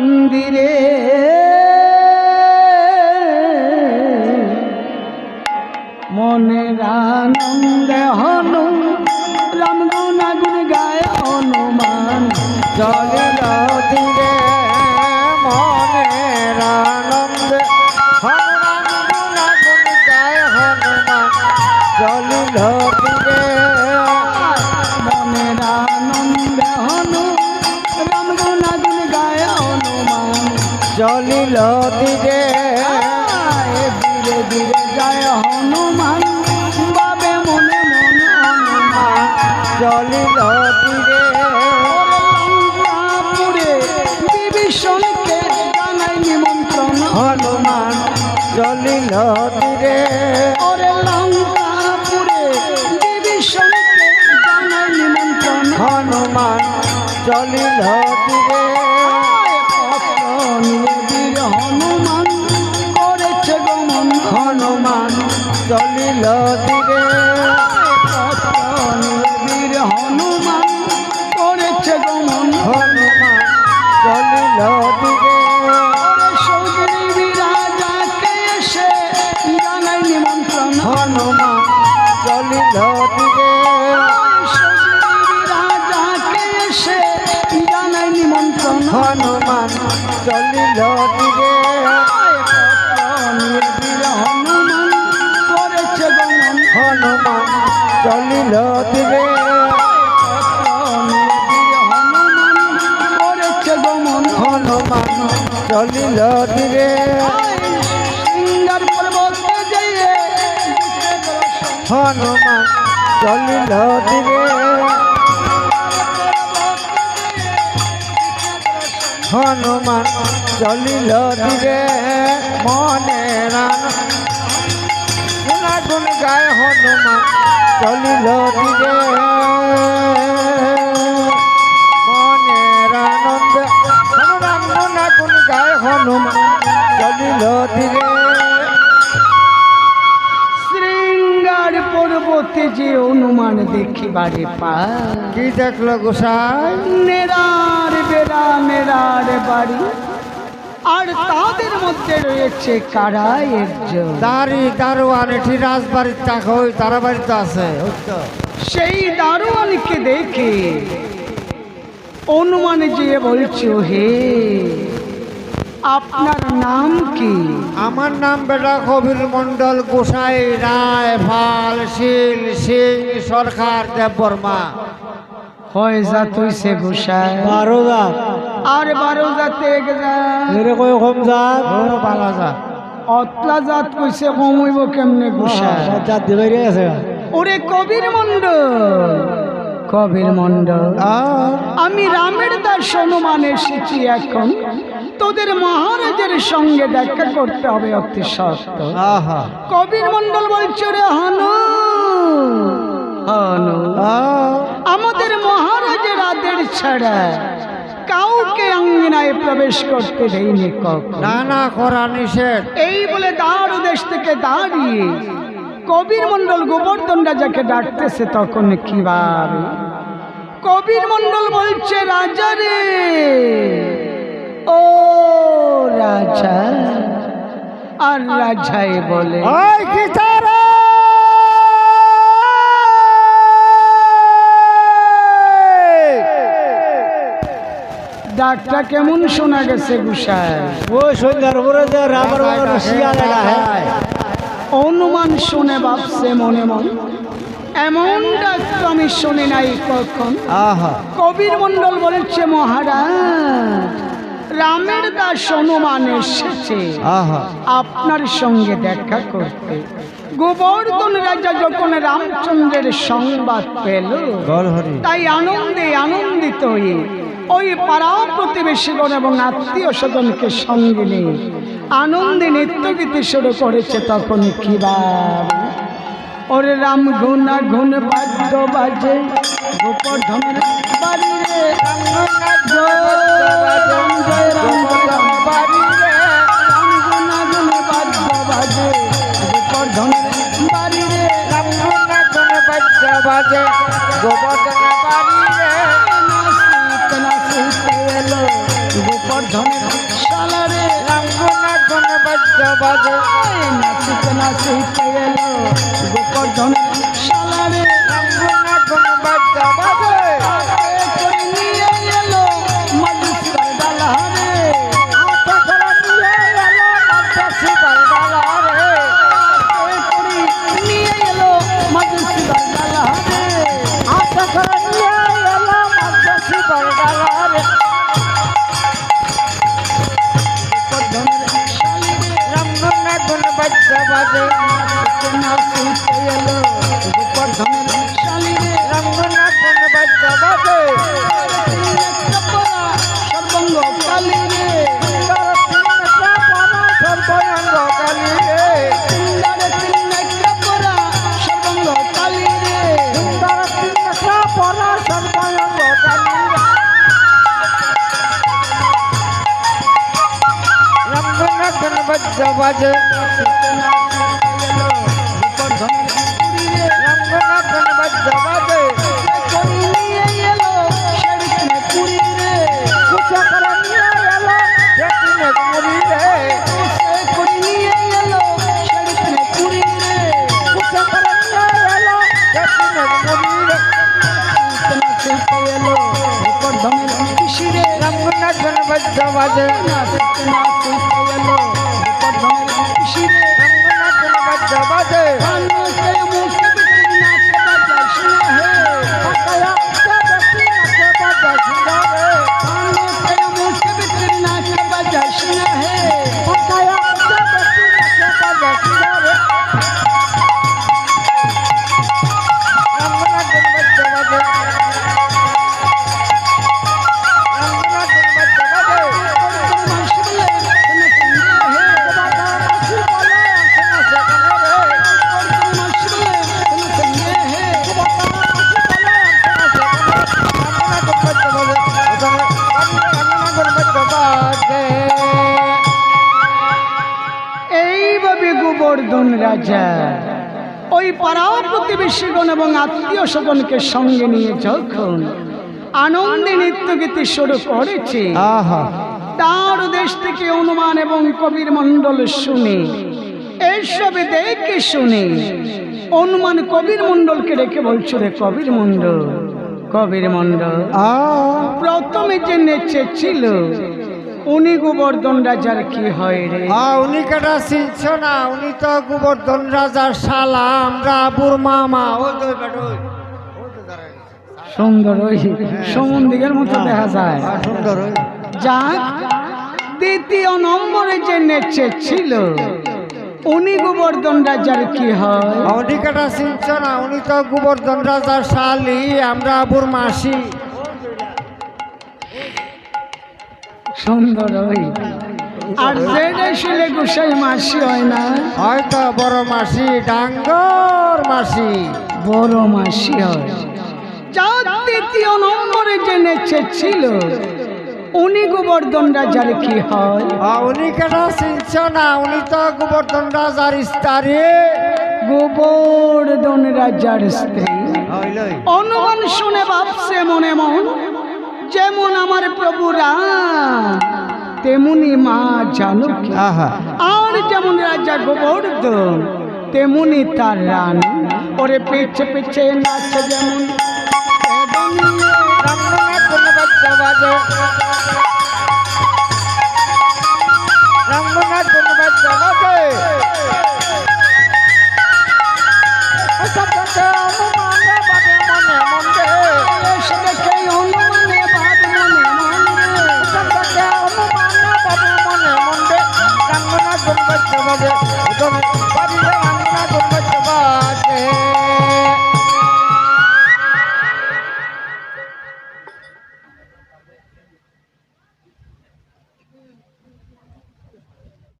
মন্দিরে। মনের আনন্দে হনু, রাম গুণাগুণ গায় হনুমান। চলিল ধীরে মনের আনন্দ গায় হনুমান। ধীরে ধীরে ধীরে ধীরে যায় হনুমান। বাবে মনে মন হনুমান চলিল ধীরে লঙ্কাপুরে বিভীষণকে জানাই নিমন্ত্রণ। হনুমান চলিল ধীরে ওরে লঙ্কাপুরে বিভীষণকে জানাই নিমন্ত্রণ। হনুমান চলিল হনুমান চলিল ধীরে বীর হনুমান করেছে গমন। হনুমান চলিল করেছে গমন। হনুমান চলিল যেয়ে হনুমান চলিল ধীরে হনুমান চলিল ধীরে মনে রান। গুণাগুণ গায় হনুমান চলিল ধীরে মনের আনন্দ হনুমান গুণাগুণ গায় হনুমান চলিল ধীরে পর্বতে যে অনুমান দেখিবারে পা কি দেখল গোসাই? নেরার বেড়া নেরার বাড়ি। আর তাদের মধ্যে রয়েছে কারা একজন? দাঁড়ি দারোয়ান এটি রাজবাড়ির টাকা ওই তারা বাড়িতে আছে সেই দারোয়ানকে দেখে অনুমান যে বলছো হে আপনার নাম কি? আমার নাম বেটা কবির মন্ডল গোসাই রায় ভালো শীল সিং সরকার দেব বর্মা। হয় যা তুই সে ঘুষায় বারো জাত আর বারো জাতে এক জাত এর কই কম জাত বালা জাত অতলা জাত কইছে কমইব কেমনে ঘুষায় জাত দিবাই আছে ওরে কবির মন্ডল কবির মন্ডল আমি রামের দাস হনুমান এসেছি এখন। তোদের মহারাজের সঙ্গে দেখা করতে হবে অতি সত্য কবির মন্ডল বলছে রে হনু হনু। আমাদের মহারাজের আদের ছাড়া কাউকে অঙ্গনায় প্রবেশ করতে দেয়নি না না করা নিষেধ। এই বলে দাঁড় দেশ থেকে দাঁড়িয়ে কবির মন্ডল গোবর্ধন রাজাকে ডাকতেছে তখন কি বার? কবির মন্ডল বলছে রাজা রে ও রাজা। আর রাজাই বলে ডাকটা কেমন শোনা গেছে গুসায় ও সন্ধ্যার উপরে যে রাবার শিয়ালে হ্যাঁ। অনুমান শুনে ভাবছে মনে মন এমন ডাক তো আমি শুনি নাই কখন। আহা। কবির মন্ডল বলেছে মহারাজ রামের দাস হনুমান এসেছে। আপনার সঙ্গে দেখা করতে। গোবর্ধন রাজা যখন রামচন্দ্রের সংবাদ পেল তাই আনন্দে আনন্দিত হয়ে ওই পাড়া প্রতিবেশীগণ এবং আত্মীয় স্বজনকে সঙ্গে নিয়ে আনন্দে নৃত্যগীতি শুরু করেছে তখন কি বার ওরে রাম গুনা গুন বাদ্য বাজে। গোপর্ধনের বাড়ি রে রাম জয় রাম রাম বাড়ি রে রাম গুনা গুন বাদ্য বাজে। গোপর্ধনের বাড়ি রে রাম গুনা গুন বাদ্য বাজে গোবর্ধন বাড়ি রে নাচিতে নাচিতে এলো। গোপর্ধন ধনের সালারে রঙ্গনাথ গণ বাদ্য বাজে। নাচিতে নাচিতে এলো গোপর্ধন সালারে বাদ্য বাজে রঙ্গনাথ গোবর্ধন রাজা। ওই পাড়া প্রতিবেশীগণ এবং আত্মীয় স্বজনকে সঙ্গে নিয়ে যখন আনন্দে নৃত্য গীতি শুরু করেছে তার দেশ থেকে অনুমান এবং কবির মণ্ডল শুনে এইসবে দেখে শুনে অনুমান কবির মণ্ডলকে রেখে বলছো রে কবির মণ্ডল কবির মণ্ডল প্রথমে যে নেচে ছিল উনি গোবর্ধন রাজার কি হয় রে? উনি কেটা চিনছ না? উনি তো গোবর্ধন রাজার শালা আমরা বুর মামা। ওই তো বেটা ওই। সুন্দর ওই সমন্দিকের মতো দেখা যায়। হ্যাঁ, সুন্দর ওই। যাক দ্বিতীয় নম্বরে যে নেচে ছিল উনি গোবর্ধন রাজার কি হয়? উনি কেটা চিনছ না? উনি তো গোবর্ধন রাজার শালি আমরা বুর মাসি। সুন্দর ওই। আর যেটা ছেলে গোসাই মাসি হয় না হয়তো বড় মাসি ডাঙ্গর মাসি। বড় মাসি হয়। যার তৃতীয় নম্বরে যে নেচে ছিল উনি গোবর্ধন রাজার কি হয়? উনি কেটা চিনছ না? উনি তো গোবর্ধন রাজার স্তারে। গোবর্ধন রাজার স্ত্রী। অনুমান শুনে ভাবছে মনে মন যেমন আমার প্রভু রাম তেমনি মা জানকী। আর যেমন রাজা গোবর্ধন তেমনি তার রানী। ওরে পেছে পেছে নাচে যেমন।